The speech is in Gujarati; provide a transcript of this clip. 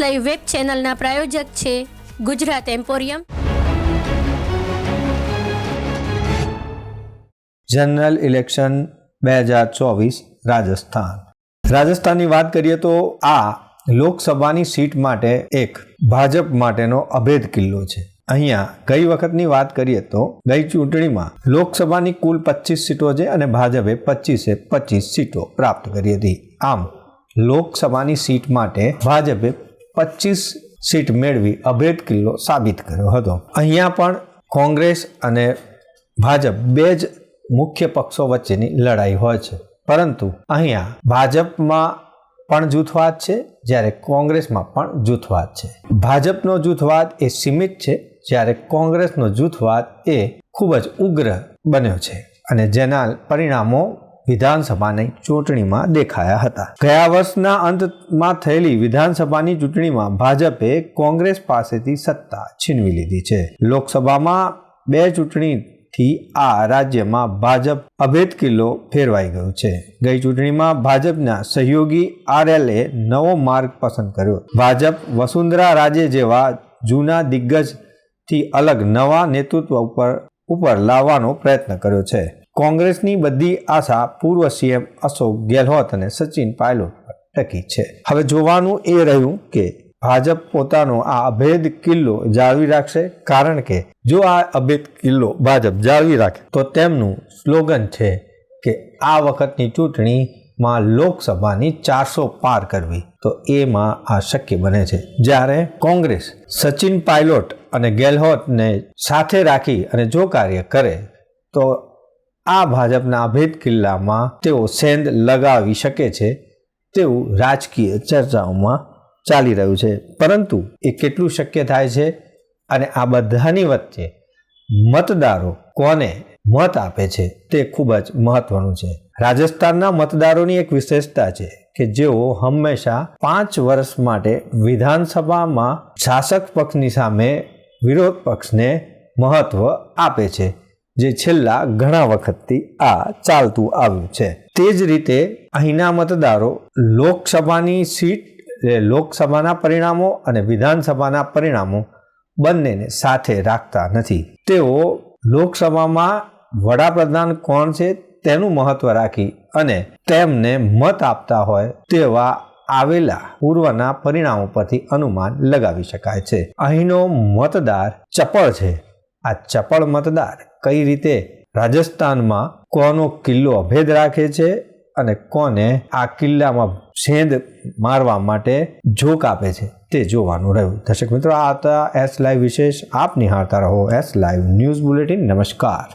લાઈવ વેબ ચેનલના પ્રાયોજક છે ગુજરાત એમ્પોરિયમ. જનરલ ઇલેક્શન બે હજાર ચોવીસ, રાજસ્થાન. રાજસ્થાનની વાત કરીએ તો આ લોકસભાની સીટ માટે એક ભાજપ માટેનો અભેદ કિલ્લો છે. અહીંયા ગઈ વખતની વાત કરીએ તો ગઈ ચૂંટણીમાં લોકસભાની કુલ પચીસ સીટો છે અને ભાજપે પચીસે પચીસ સીટો પ્રાપ્ત કરી હતી. આમ લોકસભાની સીટ માટે ભાજપે પચીસ સીટ મેળવી અભેદ કિલ્લો સાબિત કર્યો હતો. અહીંયા પણ કોંગ્રેસ અને ભાજપ બે જ મુખ્ય પક્ષો વચ્ચેની લડાઈ હોય છે. પરંતુ અહીંયા ભાજપમાં પણ જૂથવાદ છે, જ્યારે કોંગ્રેસમાં પણ જૂથવાદ છે. ભાજપનો જૂથવાદ એ સીમિત છે, જ્યારે કોંગ્રેસનો જૂથવાદ એ ખૂબ જ ઉગ્ર બન્યો છે અને જેના પરિણામો વિધાનસભાની ચૂંટણીમાં દેખાયા હતા. ગયા વર્ષના અંતમાં થયેલી વિધાનસભાની ચૂંટણીમાં ભાજપે કોંગ્રેસ પાસેથી સત્તા છીનવી લીધી છે. લોકસભામાં બે ચૂંટણીથી આ રાજ્યમાં ભાજપ અભેદ કિલ્લો ફેરવાઈ ગયો છે. ગઈ ચૂંટણીમાં ભાજપના સહયોગી આરએલએ નવો માર્ગ પસંદ કર્યો. ભાજપ વસુંધરા રાજે જેવા જૂના દિગ્ગજથી અલગ નવા નેતૃત્વ ઉપર ઉપર લાવવાનો પ્રયત્ન કર્યો છે. કોંગ્રેસની બધી આશા પૂર્વ સીએમ અશોક ગેહલોત અને સચિન પાયલોટ પર ટકી છે. હવે જોવાનું એ રહ્યું કે ભાજપ પોતાનો આ અભેદ કિલ્લો જાળવી રાખશે કારણ કે જો આ અભેદ કિલ્લો ભાજપ જાળવી રાખે તો તેમનું સ્લોગન છે કે આ વખતની ચૂંટણીમાં લોકસભાની ચારસો પાર કરવી. તો એમાં આ શક્ય બને છે. જ્યારે કોંગ્રેસ સચિન પાયલોટ અને ગેહલોતને સાથે રાખી અને જો કાર્ય કરે તો આ ભાજપના અભેદ કિલ્લામાં તેઓ સેંધ લગાવી શકે છે તેવું રાજકીય ચર્ચાઓમાં ચાલી રહ્યું છે. પરંતુ એ કેટલું શક્ય થાય છે અને આ બધાની વચ્ચે મતદારો કોને મત આપે છે તે ખૂબ જ મહત્વનું છે. રાજસ્થાનના મતદારોની એક વિશેષતા છે કે જેઓ હંમેશા પાંચ વર્ષ માટે વિધાનસભામાં શાસક પક્ષની સામે વિરોધ પક્ષને મહત્વ આપે છે. જે છેલ્લા ઘણા વખતથી આ ચાલતું આવ્યું છે. તે જ રીતે અહીંના મતદારો લોકસભાની સીટ લોકસભાના પરિણામો અને વિધાનસભાના પરિણામો બંનેને સાથે રાખતા નથી. તેઓ લોકસભામાં વડાપ્રધાન કોણ છે તેનું મહત્વ રાખી અને તેમને મત આપતા હોય તેવા આવેલા પૂર્વના પરિણામો પરથી અનુમાન લગાવી શકાય છે. અહીંનો મતદાર ચપળ છે. આ ચપળ મતદાર કઈ રીતે રાજસ્થાનમાં કોનો કિલ્લો અભેદ રાખે છે અને કોને આ કિલ્લામાં સેંધ મારવા માટે ઝોક આપે છે તે જોવાનું રહ્યું. દર્શક મિત્રો, આ હતા એસ લાઈવ વિશેષ. આપ નિહાળતા રહો એસ લાઈવ ન્યૂઝ બુલેટિન. નમસ્કાર.